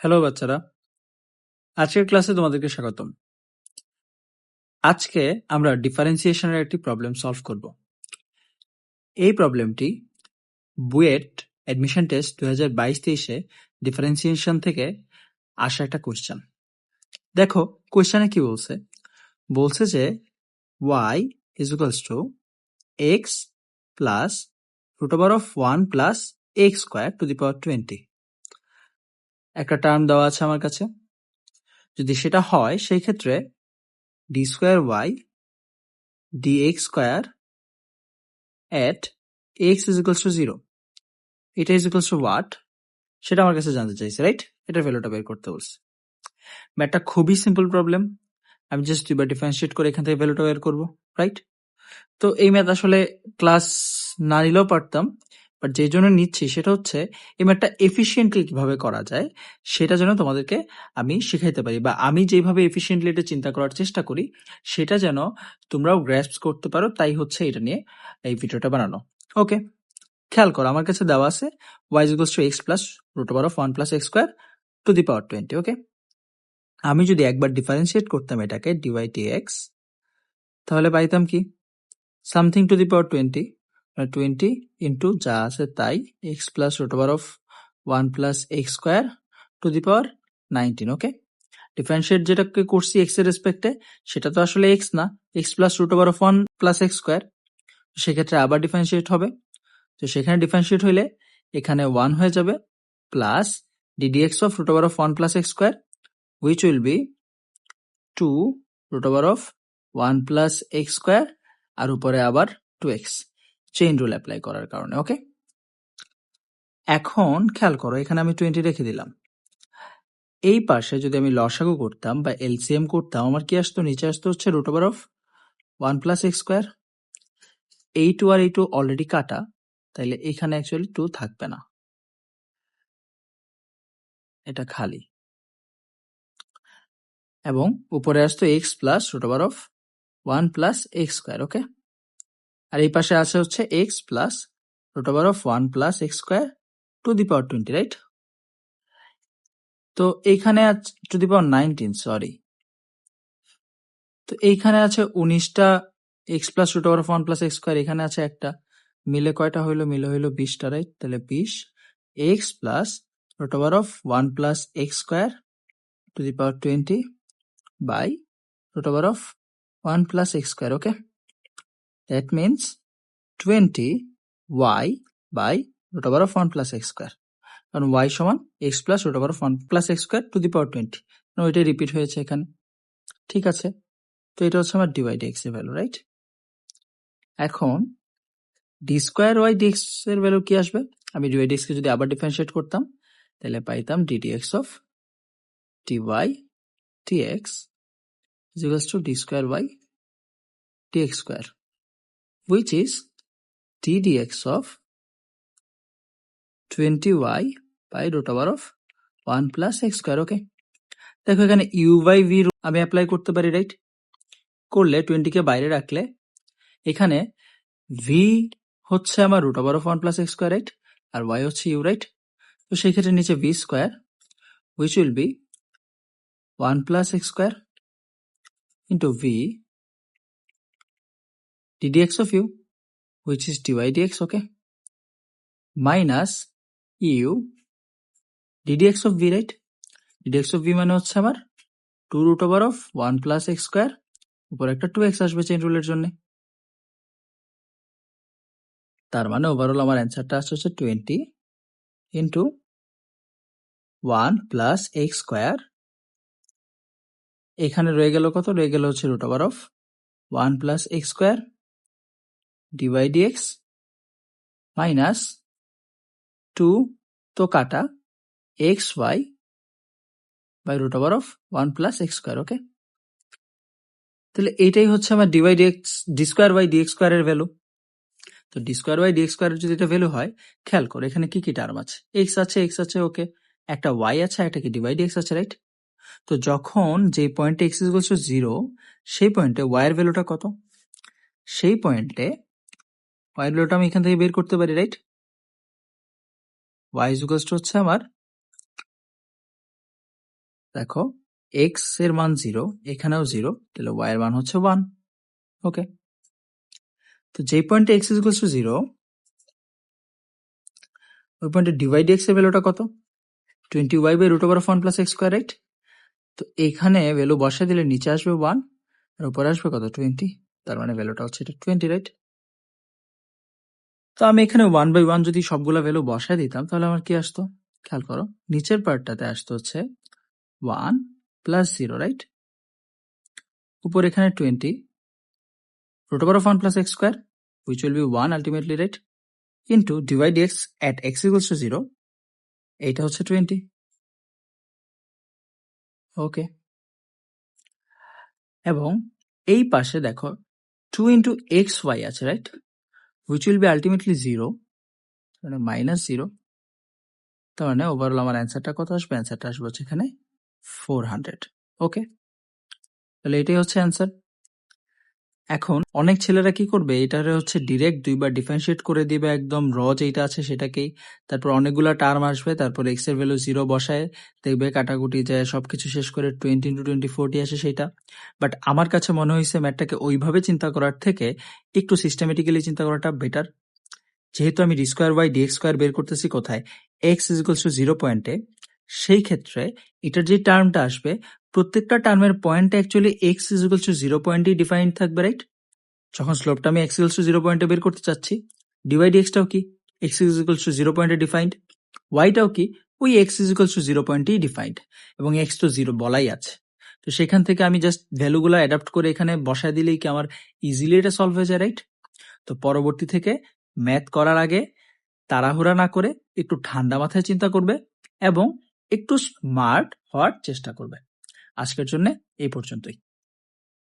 Hello বাচ্চারা। আজকের ক্লাসে তোমাদেরকে স্বাগতম। আজকে আমরা ডিফারেন্সিয়েশনের একটি প্রবলেম সলভ করব। এই প্রবলেমটি বুয়েট অ্যাডমিশন টেস্ট দু হাজার বাইশ তেইশে ডিফারেন্সিয়েশন থেকে আসা একটা কোয়েশ্চেন দেখো কোয়েশ্চেনে কি বলছে? বলছে যে y is equals to x plus root of one plus x square to the power twenty একটা টার্ম দেওয়া আছে আমার কাছে। যদি সেটা হয়, সেই ক্ষেত্রে d square y d x square at x equals to zero এটা ইকুয়ালস টু ওয়াট সেটা আমার কাছে জানতে চাইছে রাইট এটার ভ্যালুটা বের করতে বলছে। ম্যাটটা খুবই সিম্পল প্রবলেম আমি জাস্ট দুইবার ডিফারেন্সিয়েট করে এখান থেকে ভ্যালুটা বের করব রাইট তো এই ম্যাথ আসলে ক্লাস না নিলেও পারতাম। বাট যে জন্য নিচ্ছি সেটা হচ্ছে, এই ম্যাথটা এফিসিয়েন্টলি কীভাবে করা যায়, সেটা যেন তোমাদেরকে আমি শিখাইতে পারি বা আমি যেভাবে এফিসিয়েন্টলি এটা চিন্তা করার চেষ্টা করি, সেটা যেন তোমরাও গ্র্যাস্প করতে পারো, তাই হচ্ছে এটা নিয়ে এই ভিডিওটা বানানো। ওকে খেয়াল করো, আমার কাছে দেওয়া আছে y equals to x plus root over of one plus x square to the power twenty okay আমি যদি একবার ডিফারেন্সিয়েট করতাম এটাকে ডিওয়াই টি এক্স তাহলে পাইতাম কি? Something to the power twenty twenty into যা আছে তাই x plus root over of one plus x square to the power nineteen okay differentiate যেটাকে করছি এক্সের রেসপেক্টে সেটা তো আসলে এক্স না। X plus root over of one plus x square সেক্ষেত্রে আবার ডিফারেন্সিয়েট হবে। তো সেখানে ডিফারেন্সিয়েট হইলে এখানে ওয়ান হয়ে যাবে plus d d x of root over of one plus x square which will be 2 root over of 1 plus x square, আর উপরে আবার 2x চেইন রুল অ্যাপ্লাই করার কারণে ওকে এখন খেয়াল করো, এখানে আমি 20 রেখে দিলাম। এই পাশে যদি আমি লসাগু করতাম বা এলসিএম করতাম, আমার কি আসতো? নিচে আসতো হচ্ছে root over of one plus x square এই টু আর এই টু অলরেডি কাটা, তাইলে এখানে অ্যাকচুয়ালি টু থাকবে না। এটা খালি। এবং উপরে আসতো x plus root over of one plus x square okay আর এই পাশে আছে হচ্ছে x plus root over of one plus x square to the power twenty right তো এইখানে আছে to the power nineteen sorry তো এইখানে আছে উনিশটা x plus root over of one plus x square এখানে আছে একটা। মিলে কয়টা হইল? মিলে হইল বিশটা রাইট তাহলে বিশ। X plus root over of one plus x square to the power twenty by root over of 1 plus x square, okay? That means 20 y by root over of 1 plus x square. কারণ y সমান x root over of 1 plus x square to the power 20 কারণ ওইটাই repeat হয়েছে এখানে। ঠিক আছে? তো এটা হচ্ছে আমার ডিভাইড এক্সের ভ্যালু রাইট এখন d square y d x এর ভ্যালু কি আসবে? আমি ডিভাইড এক্স কে যদি আবার ডিফারেন্সিয়েট করতাম, তাহলে পাইতাম d d x of d y dx is equals to d square by dx square which is d dx of 20y by root over of 1 plus x square, okay? দেখো, এখানে u by v আমি apply করতে পারি right করলে টোয়েন্টিকে বাইরে রাখলে এখানে v হচ্ছে আমার root over of one plus x square right R y হচ্ছে ইউ রাইট তো সেই ক্ষেত্রে নিচে v square which will be 1 plus x square into v ddx of u, which is dy dx, okay? Minus u ddx of v, right? ddx of v মানে হচ্ছে আমার 2 root over of 1 plus x square, উপর একটা 2x আসবে chain রুলের জন্য। তার মানে overall আমার অ্যান্সারটা আসছে হচ্ছে 20 ইন্টু 1 প্লাস এক্স স্কোয়ার এখানে রয়ে গেল কত? রয়ে গেল হচ্ছে root over of one plus x square d y d x minus two তো কাটা x y by root over of one plus x square okay তাহলে এইটাই হচ্ছে আমার d y d x d square by d x স্কোয়ারের value তো d square by d x স্কোয়ারের যদি এটা ভ্যালু হয়, খেয়াল করো, এখানে কি কি টার্ম আছে? এক্স আছে এক্স আছে ওকে একটা ওয়াই আছে একটা কি ডিওয়াই ডিএক্স আছে রাইট তো যখন যে পয়েন্টে এক্স টু জিরো সেই পয়েন্টে ওয়াই এর ভ্যালুটা কত? সেই পয়েন্টে ওয়াই ভ্যালুটা আমি এখান থেকে বের করতে পারি রাইট ওয়াই ইকুয়ালস টু হচ্ছে আমার, দেখো এক্সের মান জিরো এখানেও জিরো তাহলে ওয়াই এর মান হচ্ছে ওয়ান ওকে তো যেই পয়েন্টে এক্স ইকুয়ালস টু জিরো ওই পয়েন্টে ডিভাইড এক্সের ভ্যালুটা কত? Twenty y by root over one plus x square right তো এখানে ভ্যালু বসায় দিলে নিচে আসবে ওয়ান আর উপরে আসবে কত? টোয়েন্টি তার মানে ভ্যালুটা হচ্ছে এটা টোয়েন্টি রাইট তো আমি এখানে ওয়ান বাই ওয়ান যদি সবগুলা ভ্যালু বসায় দিতাম, তাহলে আমার কি আসতো? খেয়াল করো, নিচের পার্টটাতে আসতো হচ্ছে ওয়ান প্লাস জিরো রাইট উপর এখানে twenty over of 1 plus x square, which will be 1 ultimately, right? Into divide x at x equals to 0 এইটা হচ্ছে 20 ওকে এবং এই পাশে দেখো টু ইন্টু এক্স ওয়াই আছে right which will be ultimately 0 মানে মাইনাস জিরো তার মানে ওভারঅল আমার অ্যান্সারটা কত আসবে? অ্যান্সারটা আসবে হচ্ছে এখানে ফোর হান্ড্রেড ওকে তাহলে এটাই হচ্ছে অ্যান্সার এখন অনেক ছেলেরা কি করবে? এটারে হচ্ছে ডিরেক্ট দুইবার ডিফারেন্সিয়েট করে দিবে একদম র যেটা আছে সেটাকেই। তারপর অনেকগুলা টার্ম আসবে, তারপর এক্সের ভ্যালু জিরো বসায় দেখবে কাটাকুটি যায়, সবকিছু শেষ করে টোয়েন্টি ইন্টু টোয়েন্টি ফোরটি আসে সেটা বাট আমার কাছে মনে হয়েছে ম্যাটটাকে ওইভাবে চিন্তা করার থেকে একটু সিস্টেমেটিক্যালি চিন্তা করাটা বেটার যেহেতু আমি d square by d x square বের করতেছি কোথায়? এক্স ইজিক্যালস টু জিরো পয়েন্টে সেই ক্ষেত্রে এটার যে টার্মটা আসবে প্রত্যেকটা টার্মের point actually x equals to zero পয়েন্টই defined থাকবে রাইট যখন স্লোপটা আমি এক্স ইকুয়ালস টু জিরো পয়েন্টে বের করতে চাচ্ছি ডিভাইড এক্সটাও কি? এক্স ইকুয়ালস টু জিরো পয়েন্টে ডিফাইন্ড ওয়াইটাও কি? ওই এক্স ইকুয়ালস টু জিরো পয়েন্টই ডিফাইন্ড এবং এক্স তো জিরো বলাই আছে। তো সেখান থেকে আমি জাস্ট ভ্যালুগুলো অ্যাডাপ্ট করে এখানে বসায় দিলেই কি আমার ইজিলি এটা সলভ হয়ে যায় রাইট তো পরবর্তী থেকে ম্যাথ করার আগে তাড়াহুড়া না করে একটু ঠান্ডা মাথায় চিন্তা করবে এবং একটু স্মার্ট হওয়ার চেষ্টা করবে। আজকের জন্য এই পর্যন্তই।